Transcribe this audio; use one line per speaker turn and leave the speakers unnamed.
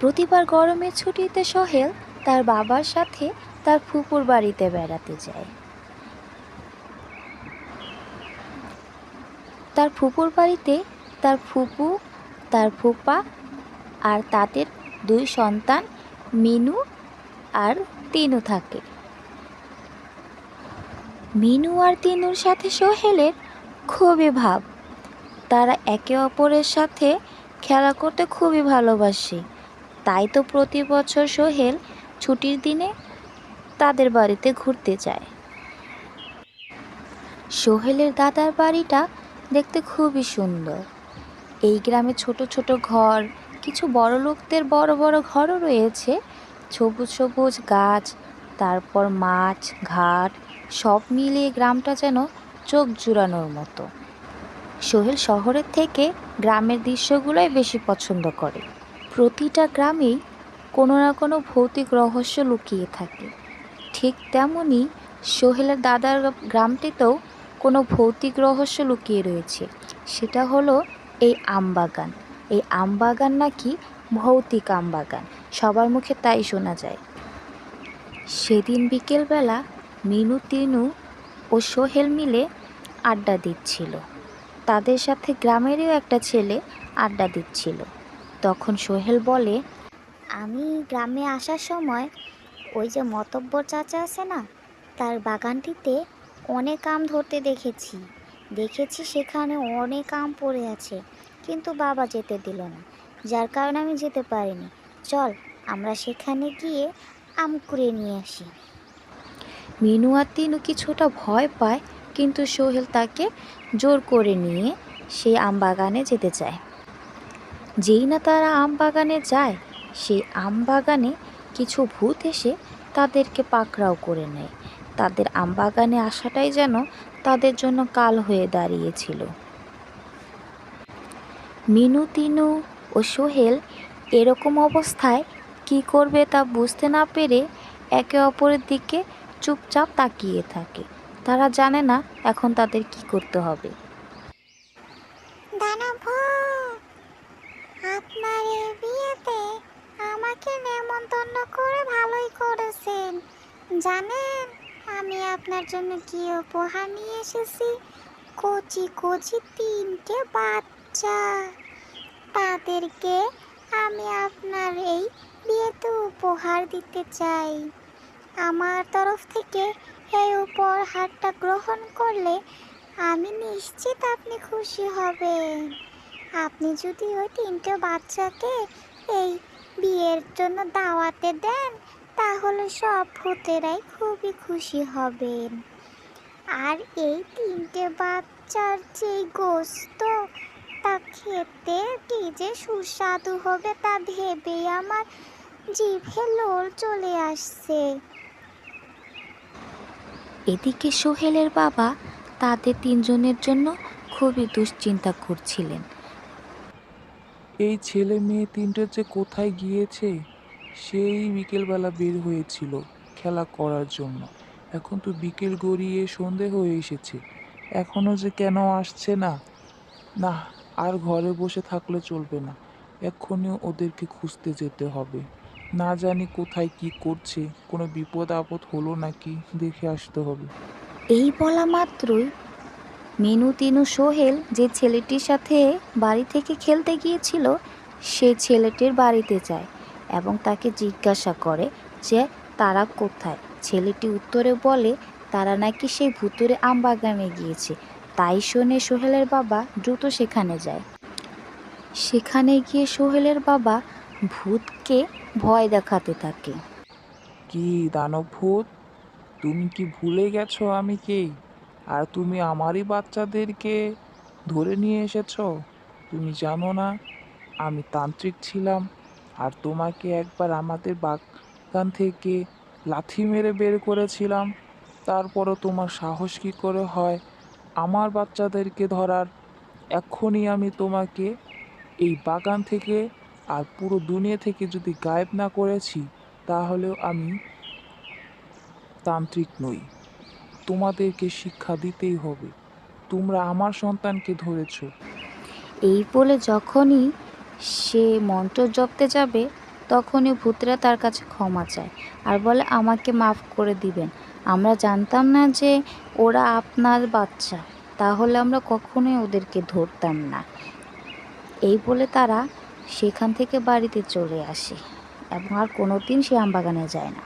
প্রতিবার গরমের ছুটিতে সোহেল তার বাবার সাথে তার ফুপুর বাড়িতে বেড়াতে যায়। তার ফুপুর বাড়িতে তার ফুপু, তার ফুপা আর তাদের দুই সন্তান মিনু আর তিনু থাকে। মিনু আর তিনুর সাথে সোহেলের খুবই ভাব। তারা একে অপরের সাথে খেলা করতে খুবই ভালোবাসে। তাই তো প্রতি বছর সোহেল ছুটির দিনে তাদের বাড়িতে ঘুরতে যায়। সোহেলের দাদার বাড়িটা দেখতে খুবই সুন্দর। এই গ্রামে ছোট ছোট ঘর, কিছু বড় লোকদের বড় বড় ঘরও রয়েছে। সবুজ সবুজ গাছ, তারপর মাছ ঘাট, সব মিলিয়ে গ্রামটা যেন চোখ জুড়ানোর মতো। সোহেল শহরের থেকে গ্রামের দৃশ্যগুলোই বেশি পছন্দ করে। প্রতিটা গ্রামেই কোনো না কোনো ভৌতিক রহস্য লুকিয়ে থাকে। ঠিক তেমনই সোহেলের দাদার গ্রামটিতেও কোনো ভৌতিক রহস্য লুকিয়ে রয়েছে। সেটা হলো এই আমবাগান। এই আমবাগান নাকি ভৌতিক আমবাগান। সবার মুখে তাই শোনা যায়। সেদিন বিকেলবেলা মিনু তিনু ও সোহেল মিলে আড্ডা দিচ্ছিল। তাদের সাথে গ্রামেরও একটা ছেলে আড্ডা দিচ্ছিল। তখন সোহেল বলে,
আমি গ্রামে আসার সময় ওই যে মতব্বর চাচা আছে না, তার বাগানটিতে অনেক আম ধরতে দেখেছি। দেখেছি সেখানে অনেক আম পড়ে আছে, কিন্তু বাবা যেতে দিল না, যার কারণে আমি যেতে পারিনি। চল, আমরা সেখানে গিয়ে আম কুড়িয়ে নিয়ে আসি।
মিনু আর তিনু কিছুটা ভয় পায়, কিন্তু সোহেল তাকে জোর করে নিয়ে সেই আম বাগানে যেতে চায়। যেই না তারা আম বাগানে যায়, সেই আম বাগানে কিছু ভূত এসে তাদেরকে পাকড়াও করে নেয়। তাদের আম বাগানে আসাটাই যেন তাদের জন্য কাল হয়ে দাঁড়িয়েছিল। মিনু, তিনু ও সোহেল এরকম অবস্থায় কি করবে তা বুঝতে না পেরে একে অপরের দিকে চুপচাপ তাকিয়ে থাকে। তারা জানে না এখন তাদের কি করতে হবে
দানব আপনার এই বিয়েতে আমাকে নেমন্তন্ন করে ভালোই করেছেন। জানেন, আমি আপনার জন্য কি উপহার নিয়ে এসেছি? কচি কচি তিনটে বাচ্চা। তাদেরকে আমি আপনার এই বিয়েতে উপহার দিতে চাই। আমার তরফ থেকে এই উপহারটা গ্রহণ করলে আমি নিশ্চিত আপনি খুশি হবেন। আপনি যদি ওই তিনটে বাচ্চাকে এই বিয়ের জন্য দাওয়াতে দেন, তাহলে সব ভূতেরাই খুবই খুশি হবেন। আর এই তিনটে বাচ্চার যে গোস্ত, তা খেতে কি যে সুস্বাদু হবে তা ভেবেই আমার জিভে লোল চলে আসছে।
এদিকে সোহেলের বাবা তাদের তিনজনের জন্য খুবই দুশ্চিন্তা করছিলেন।
এই ছেলে মেয়ে তিনটে যে কোথায় গিয়েছে, সেই বিকেলবেলা বের হয়েছিল খেলা করার জন্য। এখন তো বিকেল গড়িয়ে সন্ধে হয়ে এসেছে। এখনও যে কেন আসছে না? না, আর ঘরে বসে থাকলে চলবে না। এক্ষুনি ওদেরকে খুঁজতে যেতে হবে। না জানি কোথায় কি করছে, কোনো বিপদ আপদ হলো নাকি, দেখে আসতে হবে।
এই বলা মাত্রই মিনু, তিনু, সোহেল যে ছেলেটির সাথে বাড়ি থেকে খেলতে গিয়েছিল, সে ছেলেটির বাড়িতে যায় এবং তাকে জিজ্ঞাসা করে যে, তারা কোথায়? ছেলেটি উত্তরে বলে, তারা নাকি সেই ভুতুরে আম বাগানে গিয়েছে। তাই শুনে সোহেলের বাবা দ্রুত সেখানে যায়। সেখানে গিয়ে সোহেলের বাবা ভূতকে ভয় দেখাতে থাকে।
কি দানব ভূত? তুমি কি ভুলে গেছো আমি কে? আর তুমি আমারই বাচ্চাদেরকে ধরে নিয়ে এসেছ? তুমি জানো না, আমি তান্ত্রিক ছিলাম আর তোমাকে একবার আমাদের বাগান থেকে লাথি মেরে বের করেছিলাম। তারপরও তোমার সাহস কী করে হয় আমার বাচ্চাদেরকে ধরার? এখনই আমি তোমাকে এই বাগান থেকে আর পুরো দুনিয়া থেকে যদি গায়েব না করেছি, তাহলেও আমি তান্ত্রিক নই। তোমাদেরকে শিক্ষা দিতেই হবে। তোমরা আমার সন্তানকে ধরেছ।
এই বলে যখনই সে মন্ত্র জপতে যাবে, তখনই ভূতরা তার কাছে ক্ষমা চায় আর বলে, আমাকে মাফ করে দিবেন। আমরা জানতাম না যে ওরা আপনার বাচ্চা। তাহলে আমরা কখনোই ওদেরকে ধরতাম না। এই বলে তারা সেখান থেকে বাড়িতে চলে আসে এবং আর কোনো দিন সে আমবাগানে যায় না।